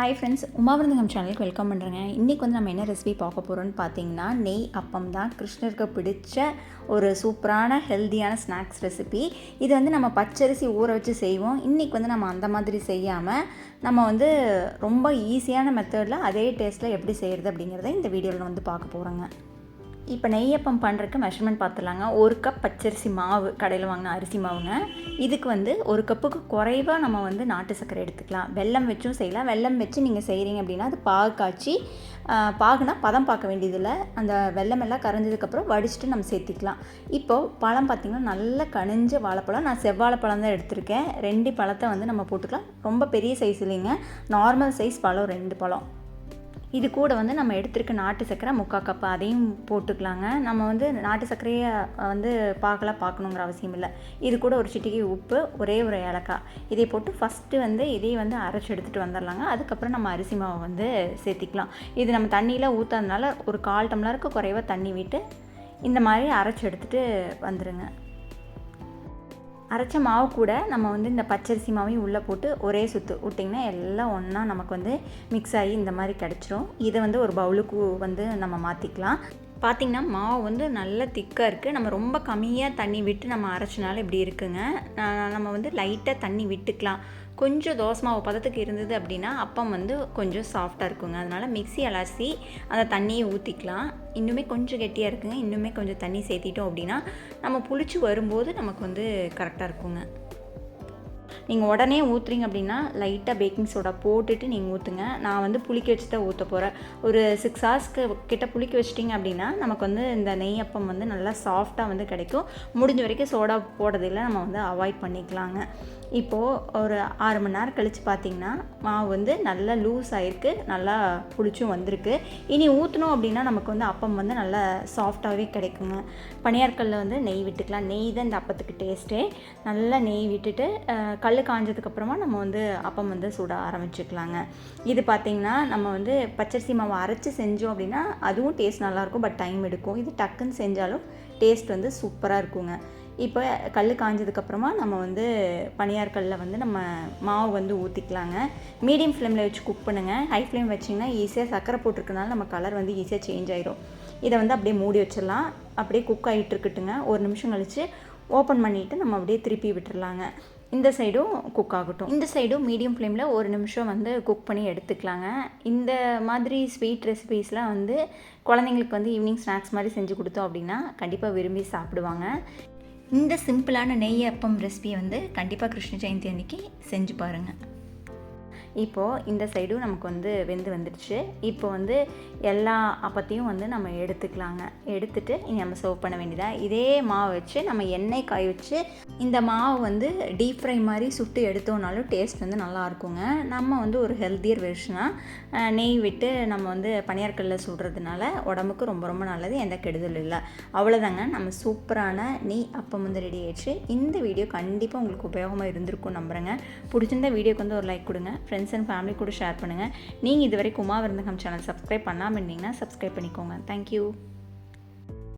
Hi friends உமாவிருந்தகம் சேனலுக்கு welcome பண்ணுறேங்க இன்றைக்கி வந்து நம்ம என்ன ரெசிபி பார்க்க போகிறோம்னு பார்த்தீங்கன்னா நெய் அப்பம் தான் கிருஷ்ணருக்கு பிடிச்ச ஒரு சூப்பரான ஹெல்த்தியான ஸ்நாக்ஸ் ரெசிபி இது வந்து நம்ம பச்சரிசி ஊற வச்சு செய்வோம். இன்றைக்கி வந்து நம்ம அந்த மாதிரி செய்யாமல் நம்ம வந்து ரொம்ப ஈஸியான மெத்தடில் அதே டேஸ்ட்டில் எப்படி செய்கிறது அப்படிங்கிறத இந்த வீடியோவில் வந்து பார்க்க போகிறோங்க இப்போ நெய்யப்பம் பண்ணுறதுக்கு மெஷர்மெண்ட் பார்த்துலாங்க ஒரு கப் பச்சரிசி மாவு கடையில் வாங்கின அரிசி மாவுங்க. இதுக்கு வந்து ஒரு கப்புக்கு குறைவாக நம்ம வந்து நாட்டு சர்க்கரை எடுத்துக்கலாம். வெல்லம் வச்சும் செய்யலாம். வெல்லம் வச்சு நீங்கள் செய்கிறீங்க அப்படின்னா அது பாகு காய்ச்சி பாகுனா பதம் பார்க்க வேண்டியதில்லை. அந்த வெள்ளம் எல்லாம் கரைஞ்சதுக்கப்புறம் வடிச்சிட்டு நம்ம சேர்த்திக்கலாம். இப்போது பழம் பார்த்திங்கன்னா நல்ல கனிஞ்ச வாழைப்பழம். நான் செவ்வாழைப்பழம் தான் எடுத்திருக்கேன். ரெண்டு பழத்தை வந்து நம்ம போட்டுக்கலாம். ரொம்ப பெரிய சைஸ் இல்லைங்க. நார்மல் சைஸ் பழம் ரெண்டு பழம். இது கூட வந்து நம்ம எடுத்துருக்க நாட்டு சர்க்கரை முக்கால் கப்பு அதையும் போட்டுக்கலாங்க. நம்ம வந்து நாட்டு சர்க்கரையை வந்து பார்க்கலாம் பார்க்கணுங்கிற அவசியம் இல்லை. இது கூட ஒரு சிட்டிகை உப்பு ஒரே ஒரு ஏலக்காய். இதை போட்டு ஃபஸ்ட்டு வந்து இதையும் வந்து அரைச்சி எடுத்துகிட்டு வந்துடலாங்க அதுக்கப்புறம் நம்ம அரிசி மாவை வந்து சேர்த்திக்கலாம். இது நம்ம தண்ணியில் ஊற்றாதனால ஒரு கால் டம்ளருக்கு குறைவாக தண்ணி விட்டு இந்த மாதிரி அரைச்சி எடுத்துகிட்டு வந்துடுங்க அரைச்ச மாவு கூட நம்ம வந்து இந்த பச்சரிசி மாவையும் உள்ளே போட்டு ஒரே சுற்று விட்டிங்கன்னா எல்லாம் ஒன்றா நமக்கு வந்து மிக்ஸ் ஆகி இந்த மாதிரி கிடச்சிரும். இதை வந்து ஒரு பவுலுக்கு வந்து நம்ம மாற்றிக்கலாம் பார்த்திங்கன்னா மாவு வந்து நல்ல திக்காக இருக்குது நம்ம ரொம்ப கம்மியாக தண்ணி விட்டு நம்ம அரைச்சினால இப்படி இருக்குங்க. நம்ம வந்து லைட்டாக தண்ணி விட்டுக்கலாம். கொஞ்சம் தோசை மாவு பதத்துக்கு இருந்தது அப்படின்னா அப்பம் வந்து கொஞ்சம் சாஃப்டாக இருக்குங்க. அதனால் மிக்சி அலசி அந்த தண்ணியை ஊற்றிக்கலாம் இன்னுமே கொஞ்சம் கெட்டியாக இருக்குங்க. இன்னுமே கொஞ்சம் தண்ணி சேர்த்திட்டோம் அப்படின்னா நம்ம புளிச்சு வரும்போது நமக்கு வந்து கரெக்டாக இருக்குங்க. நீங்கள் உடனே ஊற்றுறீங்க அப்படின்னா லைட்டாக பேக்கிங் சோடா போட்டுட்டு நீங்கள் ஊற்றுங்க நான் வந்து புளிக்க வச்சு தான் ஊற்ற போகிறேன் ஒரு சிக்ஸ் ஹவர்ஸ்க்கு கிட்ட புளிக்க வச்சிட்டிங்க அப்படின்னா நமக்கு வந்து இந்த நெய் அப்பம் வந்து நல்லா சாஃப்டாக வந்து கிடைக்கும். முடிஞ்ச வரைக்கும் சோடா போடுறதில்ல. நம்ம வந்து அவாய்ட் பண்ணிக்கலாங்க. இப்போது ஒரு ஆறு மணி நேரம் கழித்து பார்த்திங்கன்னா மாவு வந்து நல்லா லூஸ் ஆகிருக்கு நல்லா புளிச்சும் வந்திருக்கு. இனி ஊற்றணும் அப்படின்னா நமக்கு வந்து அப்பம் வந்து நல்லா சாஃப்டாகவே கிடைக்குங்க. பனியார்கல்லில் வந்து நெய் விட்டுக்கலாம். நெய் தான் இந்த அப்பத்துக்கு டேஸ்ட்டே நல்லா நெய் விட்டுட்டு கல் காஞ்சதுக்கப்புறமா நம்ம வந்து அப்பம் வந்து சுட ஆரம்பிச்சுக்கலாங்க. இது பார்த்திங்கன்னா நம்ம வந்து பச்சரிசி மாவு அரைச்சி செஞ்சோம் அப்படின்னா அதுவும் டேஸ்ட் நல்லாயிருக்கும் பட் டைம் எடுக்கும். இது டக்குன்னு செஞ்சாலும் டேஸ்ட் வந்து சூப்பராக இருக்குங்க. இப்போ கல் காஞ்சதுக்கப்புறமா நம்ம வந்து பனியார் கல்லில் வந்து நம்ம மாவு வந்து ஊற்றிக்கலாங்க மீடியம் ஃப்ளேமில் வச்சு குக் பண்ணுங்கள் ஹை ஃப்ளேம் வச்சிங்கன்னா ஈஸியாக சக்கரை போட்டிருக்கனால நம்ம கலர் வந்து ஈஸியாக சேஞ்ச் ஆயிரும். இதை வந்து அப்படியே மூடி வச்சிடலாம். அப்படியே குக் ஆகிட்டு இருக்கட்டுங்க. ஒரு நிமிஷம் கழித்து ஓப்பன் பண்ணிவிட்டு நம்ம அப்படியே திருப்பி விட்டுடலாங்க இந்த சைடும் குக் ஆகட்டும். இந்த சைடும் மீடியம் ஃப்ளேமில் ஒரு நிமிஷம் வந்து குக் பண்ணி எடுத்துக்கலாங்க. இந்த மாதிரி ஸ்வீட் ரெசிபீஸ்லாம் வந்து குழந்தைங்களுக்கு வந்து ஈவினிங் ஸ்நாக்ஸ் மாதிரி செஞ்சு கொடுத்தோம் அப்படின்னா கண்டிப்பாக விரும்பி சாப்பிடுவாங்க. இந்த சிம்பிளான நெய் அப்பம் ரெசிபியை வந்து கண்டிப்பாக கிருஷ்ண ஜெயந்தி அன்னைக்கு செஞ்சு பாருங்கள் இப்போது இந்த சைடும் நமக்கு வந்து வெந்து வந்துடுச்சு. இப்போ வந்து எல்லா அப்பத்தையும் வந்து நம்ம எடுத்துக்கலாங்க. எடுத்துட்டு இனி நம்ம சர்வ் பண்ண வேண்டியதாக இதே மாவு வச்சு நம்ம எண்ணெய் காய வச்சு இந்த மாவு வந்து டீப் ஃப்ரை மாதிரி சுட்டு எடுத்தோம்னாலும் டேஸ்ட் வந்து நல்லா இருக்குங்க. நம்ம வந்து ஒரு ஹெல்த்தியர் வெர்ஷனாக நெய் விட்டு நம்ம வந்து பனியார்கல்லில் சுடுறதுனால உடம்புக்கு ரொம்ப ரொம்ப நல்லது எந்த கெடுதலும் இல்லை. அவ்வளோதாங்க நம்ம சூப்பரான நெய் அப்பம் வந்து ரெடி ஆயிடுச்சு. இந்த வீடியோ கண்டிப்பாக உங்களுக்கு உபயோகமாக இருந்திருக்கும் நம்புகிறேங்க பிடிச்சிருந்த வீடியோக்கு வந்து ஒரு லைக் கொடுங்க. ஃப்ரெண்ட்ஸ் அண்ட் ஃபேமிலி கூட ஷேர் பண்ணுங்கள் நீங்கள் இதுவரை குமா விருந்தகம் சேனல் சப்ஸ்கிரைப் பண்ணாமல் இருந்தீங்கன்னா சப்ஸ்கிரைப் பண்ணிக்கோங்க. தேங்க்யூ